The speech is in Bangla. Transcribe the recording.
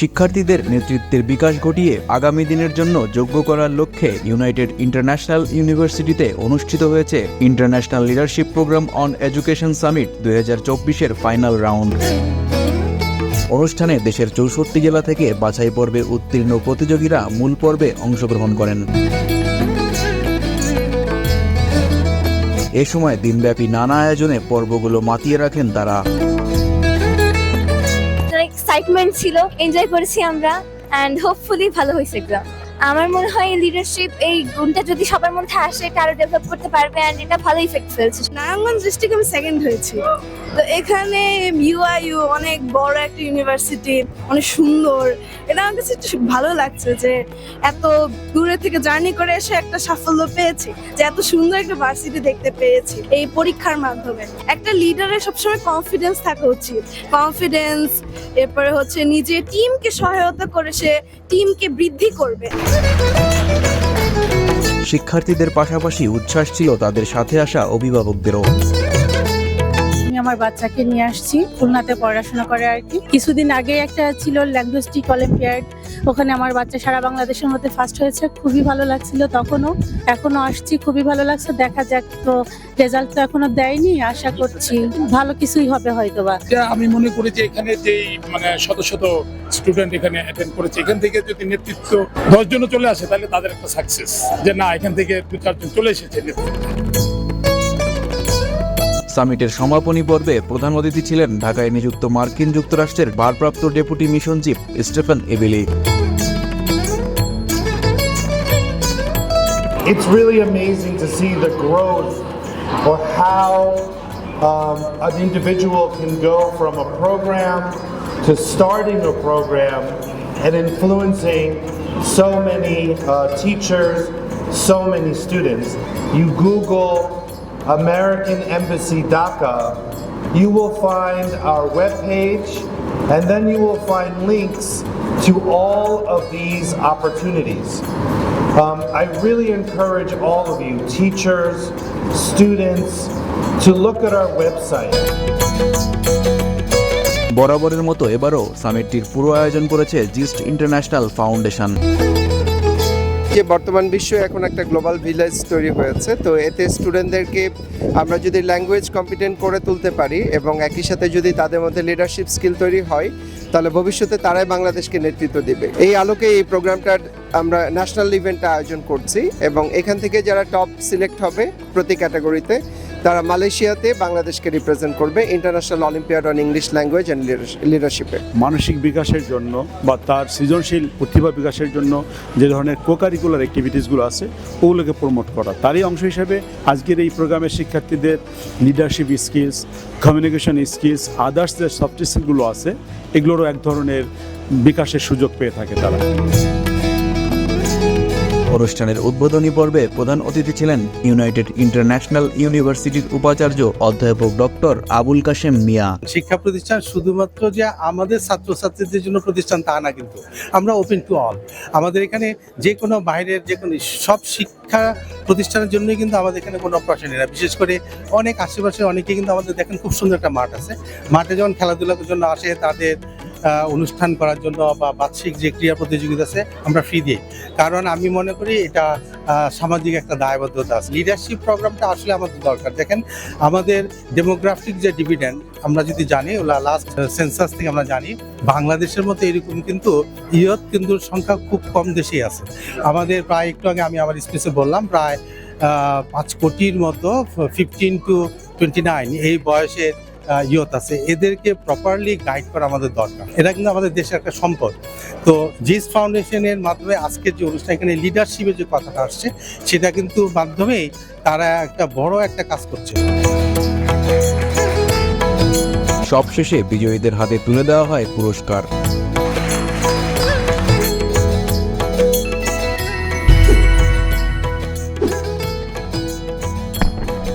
শিক্ষার্থীদের নেতৃত্বের বিকাশ ঘটিয়ে আগামী দিনের জন্য যোগ্য করার লক্ষ্যে ইউনাইটেড ইন্টারন্যাশনাল ইউনিভার্সিটিতে অনুষ্ঠিত হয়েছে international leadership program on education summit দুই হাজার চব্বিশের ফাইনাল রাউন্ড। অনুষ্ঠানে দেশের চৌষট্টি জেলা থেকে বাছাই পর্বে উত্তীর্ণ প্রতিযোগীরা মূল পর্বে অংশগ্রহণ করেন। এ সময় দিনব্যাপী নানা আয়োজনে পর্বগুলো মাতিয়ে রাখেন তারা। এক্সাইটমেন্ট ছিল এনজয় করেছি আমরা অ্যান্ড হোপফুলি ভালো হয়েছে এক্সাম আমার মনে হয় লিডারশিপ এই গুণটা যদি সবার মধ্যে আসে আরও ডেভেলপ করতে পারবে অ্যান্ড এটা ভালো ইফেক্ট ফেলছে। নারায়ণগঞ্জ ডিস্ট্রিক্ট আমি সেকেন্ড হয়েছি। তো এখানে ইউআইইউ অনেক বড় একটা ইউনিভার্সিটি অনেক সুন্দর। এটা আমার কাছে ভালো লাগছে যে এত দূরে থেকে জার্নি করে এসে একটা সাফল্য পেয়েছি, যে এত সুন্দর একটা ভার্সিটি দেখতে পেয়েছি এই পরীক্ষার মাধ্যমে। একটা লিডারের সবসময় কনফিডেন্স থাকা উচিত। কনফিডেন্স এরপরে হচ্ছে নিজে টিমকে সহায়তা করে সে টিমকে বৃদ্ধি করবে। শিক্ষার্থীদের পাশাপাশি উচ্ছ্বাস ছিল তাদের সাথে আসা অভিভাবকদেরও। আমার বাচ্চাকে নিয়ে আসছি, খুলনাতে পড়াশোনা করে আর কি। কিছুদিন আগে একটা ছিল ল্যাঙ্গুয়েস্টিক অলিম্পিয়াড ওখানে আমার বাচ্চা সারা বাংলাদেশের মধ্যে ফার্স্ট হয়েছে, খুবই ভালো লাগছিল তখনও। এখনও আসছি, খুবই ভালো লাগছে, দেখা যাক তো রেজাল্ট তো এখনও দেয়নি, আশা করছি ভালো কিছুই হবে হয়তো বা আমি মনে করি যে এখানে যেই মানে শত শত স্টুডেন্ট এখানে অ্যাটেন্ড করেছে, এখান থেকে যদি নেতৃত্ব দশ জনও চলে আসে, তাহলে তাদের একটা সাকসেস যে না, এখান থেকে দু চারজন চলে এসেছে নেতৃত্ব। সামিটের সমাপনী পর্বে প্রধান অতিথি ছিলেন ঢাকায় নিযুক্ত মার্কিন যুক্তরাষ্ট্রের ভারপ্রাপ্ত deputy mission chief Stephen Ibelli it's really amazing to see the growth or how um, an individual can go from a program to starting a program and influencing so many uh, teachers, so many students. You Google American Embassy DACA, you will find our webpage, and then you will find links to all of these opportunities. Um, I really encourage all of you, teachers, students, to look at our website. বরাবরের মতো এবারও সামিটটির পুরো আয়োজন করেছে জিস্ট ইন্টারন্যাশনাল ফাউন্ডেশন যে বর্তমান বিশ্ব এখন একটা গ্লোবাল ভিলেজ তৈরি হয়েছে, তো এতে স্টুডেন্টদেরকে আমরা যদি ল্যাঙ্গুয়েজ কম্পিটেন্ট করে তুলতে পারি এবং একই সাথে যদি তাদের মধ্যে লিডারশিপ স্কিল তৈরি হয়, তাহলে ভবিষ্যতে তারাই বাংলাদেশকে নেতৃত্ব দিবে। এই আলোকে এই প্রোগ্রামটার আমরা ন্যাশনাল ইভেন্টটা আয়োজন করছি এবং এখান থেকে যারা টপ সিলেক্ট হবে প্রতি ক্যাটাগরিতে তারা মালয়েশিয়াতে বাংলাদেশকে রিপ্রেজেন্ট করবে international Olympiad on English language and লিডারশিপে মানসিক বিকাশের জন্য বা তার সৃজনশীল প্রতিভা বিকাশের জন্য যে ধরনের কোকারিকুলার অ্যাক্টিভিটিসগুলো আছে, ওগুলোকে প্রমোট করা। তারই অংশ হিসেবে আজকের এই প্রোগ্রামের শিক্ষার্থীদের leadership skills communication skills others যে সফট স্কিলগুলো আছে, এগুলোরও এক ধরনের বিকাশের সুযোগ পেয়ে থাকে তারা। অনুষ্ঠানের উদ্বোধনী পর্বে প্রধান অতিথি ছিলেন ইউনাইটেড ইন্টারন্যাশনাল ইউনিভার্সিটির উপাচার্য অধ্যাপক ডক্টর আবুল কাশেম মিয়া। শিক্ষা প্রতিষ্ঠান শুধুমাত্র যে আমাদের ছাত্রছাত্রীদের জন্য প্রতিষ্ঠান তা না কিন্তু আমরা ওপেন টু অল আমাদের এখানে যে কোনো বাইরের যে কোনো সব শিক্ষা প্রতিষ্ঠানের জন্যই কিন্তু আমাদের এখানে কোনো অপারেশন নেই না। বিশেষ করে অনেক আশেপাশে অনেকে কিন্তু আমাদের দেখেন খুব সুন্দর একটা মাঠ আছে। মাঠে যখন খেলাধুলার জন্য আসে তাদের অনুষ্ঠান করার জন্য বা বার্ষিক যে ক্রীড়া প্রতিযোগিতা আছে, আমরা ফ্রি দিই। কারণ আমি মনে করি এটা সামাজিক একটা দায়বদ্ধতা আছে। লিডারশিপ প্রোগ্রামটা আসলে আমাদের দরকার। দেখেন, আমাদের ডেমোগ্রাফিক যে ডিভিডেন্ড আমরা যদি জানি লাস্ট সেন্সাস থেকে আমরা জানি, বাংলাদেশের মতো এরকম কিন্তু ইয়ত কিন্তু সংখ্যা খুব কম দেশেই আছে। আমাদের প্রায় একটু আগে আমি আমার স্পেসে বললাম, প্রায় পাঁচ কোটির মতো ফিফটিন টু টোয়েন্টি নাইন এই বয়সের ইয়ত আছে, এদেরকে প্রপারলি গাইড করা আমাদের দরকার। এটা কিন্তু আমাদের দেশের একটা সম্পদ। তো জিস ফাউন্ডেশনের মাধ্যমে আজকের যে অনুষ্ঠান, এখানে লিডারশিপের যে কথাটা আসছে, সেটা কিন্তু মাধ্যমেই তারা একটা বড় একটা কাজ করছে। সবশেষে বিজয়ীদের হাতে তুলে দেওয়া হয় পুরস্কার।